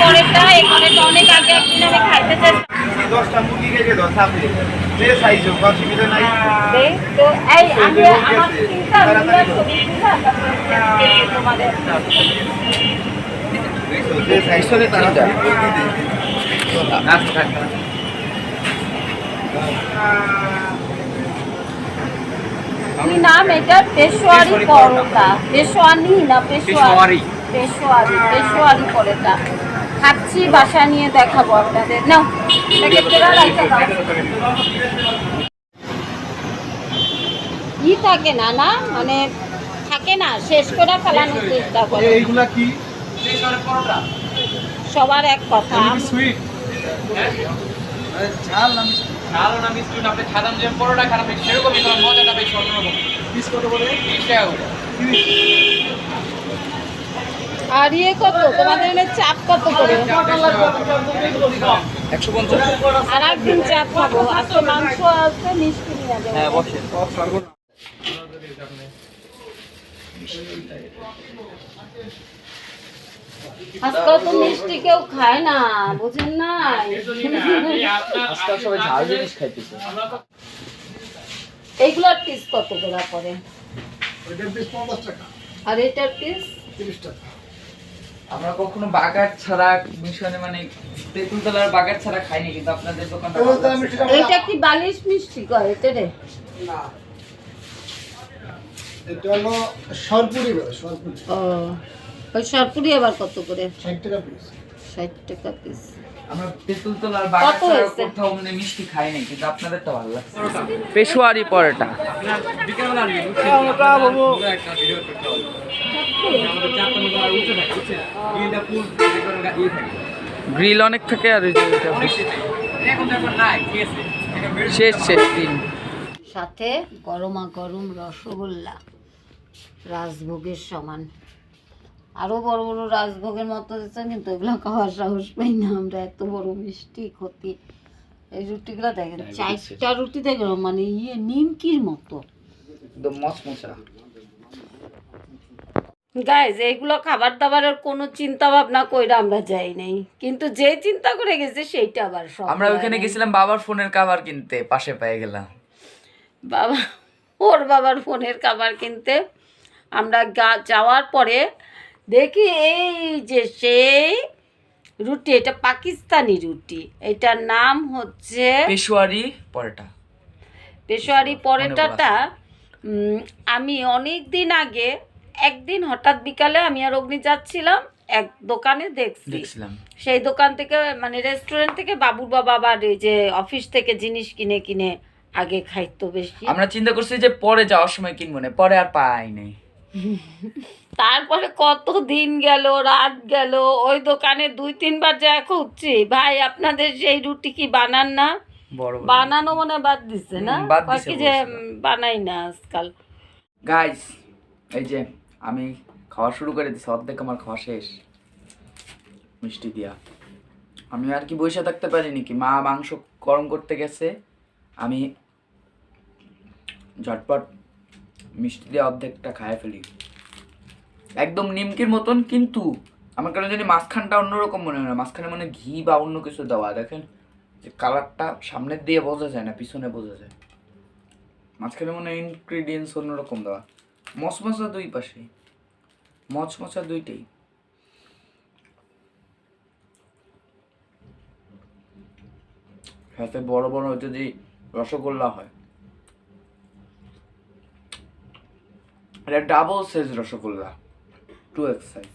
পরেটা এই পরেটা অনেক আগে একদিন আমি খাইতে চাইছি। দশটা মুরগি কেটে দাও সামনে যে সাইজ হোক অসুবিধা নাই। তো এই আমি আমার তিনটা মিলে ছবি তুলে তারপরে তোমাদের যে সাইজ হবে তারা কি নাম এটা? পেশোয়ারি পরোটা। পেশোয়ানি না পেশোয়ারি। পেশোয়ারি পেশোয়ারি পরোটা। খাচ্ছি বাসা নিয়ে দেখাবো আপনাদের। না ই থাকে না না? মানে থাকে না শেষ করে ফেলানোর চেষ্টা করে। এইগুলা কি? সবার এক কথা। সুইট ঝাল না মিষ্টি? ঝাল না মিষ্টি আপনি খাদাম যে পরোটা খারাপ মজাটা বেশ অন্যরকম। পিস কত করে তিরিশ টাকা করে আর ইয়ে কত? তোমাদের এখানে চাপ কত করে? একশো পঞ্চাশ। আর একদিন চাপ খাব। আজকে মাংস আছে মিষ্টি নিয়ে যাব। হ্যাঁ বসে। আজকাল তো মিষ্টি কেউ খায় না বুঝেন না? আজকাল সবাই ঝাল জিনিস খাইতেছে। এইগুলোর পিস কত করে আর এটার পিস তিরিশ টাকা। আমরা কখনো বাগার ছাড়া মিশনে মানে তেঁতুলতলার বাগার ছাড়া খাইনি কিন্তু আপনাদের দোকানটা এইটা কি বালিশ মিষ্টি কয় এটা রে? না। এটা হলো সরপুরি সরপুরি। ও ওই সরপুরি আবার কত করে? ষাট টাকা পিস ষাট টাকা পিস আমরা তেঁতুলতলার বাগার ছাড়া কোথাও মানে মিষ্টি খাইনি কিন্তু আপনাদের তো ভালো লাগছে। পেশোয়ারি পরোটা। গ্রিল অনেক থাকে আর শেষ। শেষ দিন। সাথে গরমা গরম রসগোল্লা রাজভোগের সমান। আরও বড় বড় রাজভোগের মতো দিচ্ছে কিন্তু এগুলো খাওয়ার সাহস পাই না আমরা এত বড় মিষ্টি ক্ষতি। এই রুটিগুলো দেখেন চারটা রুটি দেখেন মানে ইয়ে নিমকির মতো। একদম মচমচা। গাইজ এইগুলো খাবার দাবারের কোনো চিন্তা ভাবনা কইরা আমরা যাই নাই। কিন্তু যে চিন্তা করে গেছে সেইটা আবার সব আমরা ওখানে গেছিলাম বাবার ফোনের কাভার কিনতে পাশে পেয়ে গেলাম। বাবা ওর বাবার ফোনের খাবার কিনতে। আমরা গা যাওয়ার পরে দেখি এই যে সেই রুটি এটা পাকিস্তানি রুটি। এটার নাম হচ্ছে পেশোয়ারি পরোটা। পেশোয়ারি পরোটাটা আমি অনেক দিন আগে একদিন হঠাৎ বিকালে আমি আর অগ্নি যাচ্ছিলাম এক দোকানে দেখছি। দেখছিলাম। সেই দোকান থেকে মানে রেস্টুরেন্ট থেকে বাবুর বাবা আবার এই যে অফিস থেকে জিনিস কিনে কিনে আগে খাইতো বেশি। আমরা চিন্তা করছি যে পরে যাওয়ার সময় কিনবো না পরে আর পাই নাই তারপরে কত দিন গেল রাত গেল ওই দোকানে দুই তিনবার যা খুঁজছি ভাই আপনাদের সেই রুটি কি বানান না? বানানো মনে বাদ দিছে না? হুম, বাদ কয় দিছে কি যে বানাই না আজকাল। গাইস এই যে আমি খাওয়া শুরু করে দিছি, অর্ধেক আমার খাওয়া শেষ। মিষ্টি দিয়া। আমি আর কি বসে থাকতে পারিনি কি মা মাংস গরম করতে গেছে, আমি ঝটপট মিষ্টি দিয়ে অর্ধেকটা খায় ফেলি। একদম নিমকির মতন, কিন্তু আমার কারণে যদি মাঝখানটা অন্যরকম মনে হয় না। মাঝখানে মানে ঘি বা অন্য কিছু দেওয়া, দেখেন? যে কালারটা সামনের দিয়ে বোঝা যায় না, পিছনে বোঝা যায়। মাঝখানে মনে হয় ইনগ্রিডিয়েন্টস অন্যরকম দেওয়া। মশমশা দুই পাশে। মচমচা দুইটাই। সাথে বড় বড় যদি রসগোল্লা হয়। এটা double size rasgulla two X size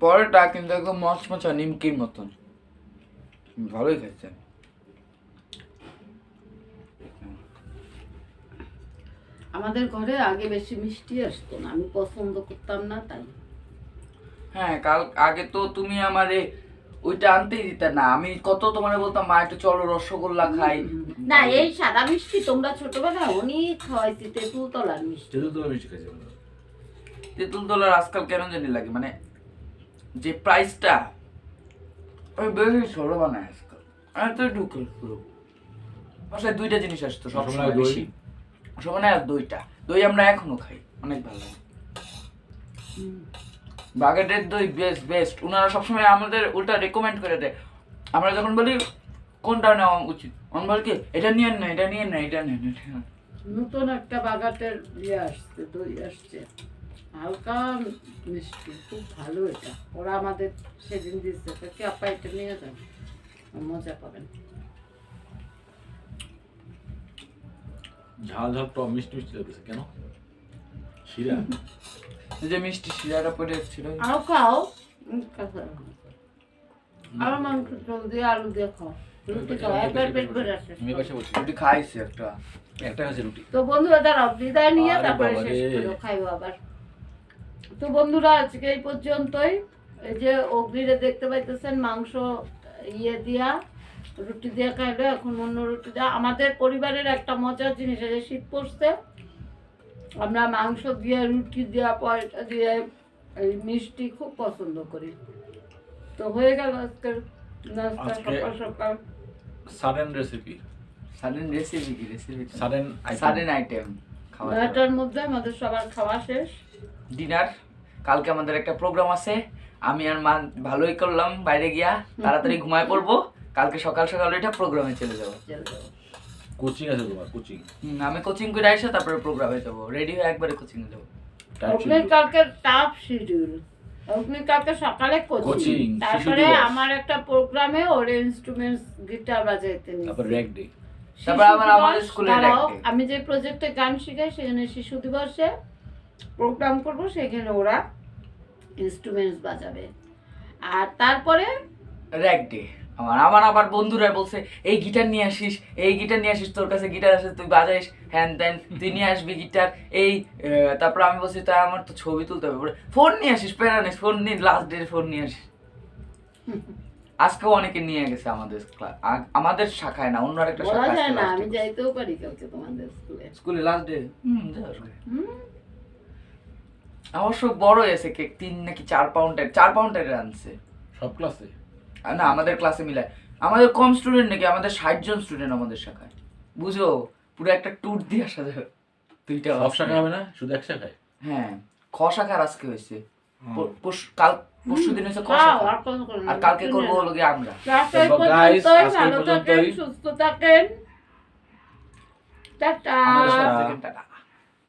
পরেরটা কিন্তু একদম মচমচা, নিমকির মতন। ভালোই খাইছে আমাদের ঘরে আগে বেশি মিষ্টি আসতো না আমি পছন্দ করতাম না তাই। হ্যাঁ কাল আগে তো তুমি আমারে ওইটা আনতেই দিতে না আমি কত তোমার বলতাম মা একটু চলো রসগোল্লা খাই। না এই সাদা মিষ্টি তোমরা ছোটবেলায় অনেক খাওয়াইছি তেঁতুল তলার মিষ্টি তেঁতুল তলার আজকাল কেন জানি লাগে মানে যে প্রাইসটা ওই বেশি ছোট বানায় আজকাল। ঢুকে বাসায় দুইটা জিনিস আসতো সবসময় বেশি। সবাই আর দইটা। দই আমরা এখনও খাই অনেক ভালো লাগে। বাগেটের দই বেস্ট বেস্ট ওনারা সবসময় আমাদের উল্টা রেকমেন্ড করে দেয়। আমরা যখন বলি কোনটা নেওয়া উচিত? আমি বলি কি এটা নিয়ে না এটা নিয়ে না এটা নিয়ে নিয়েন। নতুন একটা বাগাতের ইয়ে আসছে দই আসছে। হালকা মিষ্টি খুব ভালো এটা। ওরা আমাদের সেদিন দিচ্ছে কি আপা এটা নিয়ে যান? মজা পাবেন। ঝাল ঝাল টক মিষ্টি মিষ্টি লাগতেছে কেন? শিরা? যে মিষ্টি শিরাটা পড়ে ছিল। আরও খাও। আরও মাংস চল দিয়ে আলু দিয়ে খাও। রুটি খাও একবার পেট ভরে আসে। আমি পাশে বলছি রুটি খাইছি একটা একটা আছে রুটি। তো বন্ধুরা দাঁড়াও বিদায় নিয়ে তারপরে শেষ। করো খাইও আবার। তো বন্ধুরা আজকে এই পর্যন্তই। এই যে অগ্নিরে দেখতে পাইতেছেন মাংস ইয়ে দিয়া রুটি দিয়ে খাইলো এখন অন্য রুটি দেওয়া আমাদের পরিবারের একটা মজার জিনিস এই যে শীত পড়ছে আমরা মাংস দিয়ে রুটি দেওয়া পয়সা দিয়ে এই মিষ্টি খুব পছন্দ করি। তো হয়ে গেল আজকের নাস্তা সকাল সকাল। সাডেন রেসিপি সাডেন রেসিপি কি? রেসিপি সাডেন সাডেন আইটেম খাওয়া নয়টার মধ্যে আমাদের সবার খাওয়া শেষ। ডিনার কালকে আমাদের একটা প্রোগ্রাম আছে। আমি আর মা ভালোই করলাম বাইরে গিয়া তাড়াতাড়ি ঘুমায় পড়ব। কালকে সকাল সকাল এটা প্রোগ্রামে চলে যাব। কোচিং আছে তোমার কোচিং হুম, আমি কোচিং করে এসে তারপরে প্রোগ্রামে যাব। রেডি হয়ে একবারে কোচিং এ যাব। অগ্নির কালকে টাফ শিডিউল অগ্নির কালকে সকালে কোচিং তারপরে আমার একটা প্রোগ্রামে ওর ইনস্ট্রুমেন্টস গিটার বাজাইতে তারপর নিয়েছি র্যাক ডে তারপর আবার আমাদের স্কুলের দাঁড়াও, আমি যে প্রজেক্টে গান শিখাই সেখানে শিশু দিবসে প্রোগ্রাম করব সেখানে ওরা ইনস্ট্রুমেন্টস বাজাবে। আর তারপরে র্যাক ডে আমার আমার আবার বন্ধুরা বলছে এই গিটার নিয়ে আসিস এই গিটার নিয়ে আসিস তোর কাছে গিটার আছে তুই বাজাইস। হ্যান ত্যান তুই নিয়ে আসবি গিটার এই তারপর আমি বলছি তাই আমার তো ছবি তুলতে হবে। ফোন নিয়ে আসিস প্যারা নিস ফোন নিয়ে লাস্ট ডে ফোন নিয়ে আসিস। আজকেও অনেকে নিয়ে গেছে আমাদের আমাদের শাখায় না অন্য বলা শাখায় না আমি যাইতেও পারি কালকে তোমাদের স্কুলে স্কুলে লাস্ট ডে। হুম। অবশ্য বড় হয়েছে কেক তিন নাকি চার পাউন্ডের চার পাউন্ডের আনছে। সব ক্লাসে না আমাদের ক্লাসে মিলায়। আমাদের কম স্টুডেন্ট নাকি আমাদের ষাট জন স্টুডেন্ট আমাদের শাখায়। বুঝো পুরো একটা ট্যুর দিয়ে আসা যাবে দুইটা সব শাখা হবে না? শুধু এক শাখায়? হ্যাঁ খ শাখার আজকে হয়েছে। পরশু- কাল পরশু দিন হয়েছে খ শাখা। আর কালকে করব হলো গিয়ে আমরা। ভালো থাকেন সুস্থ থাকেন টাটা।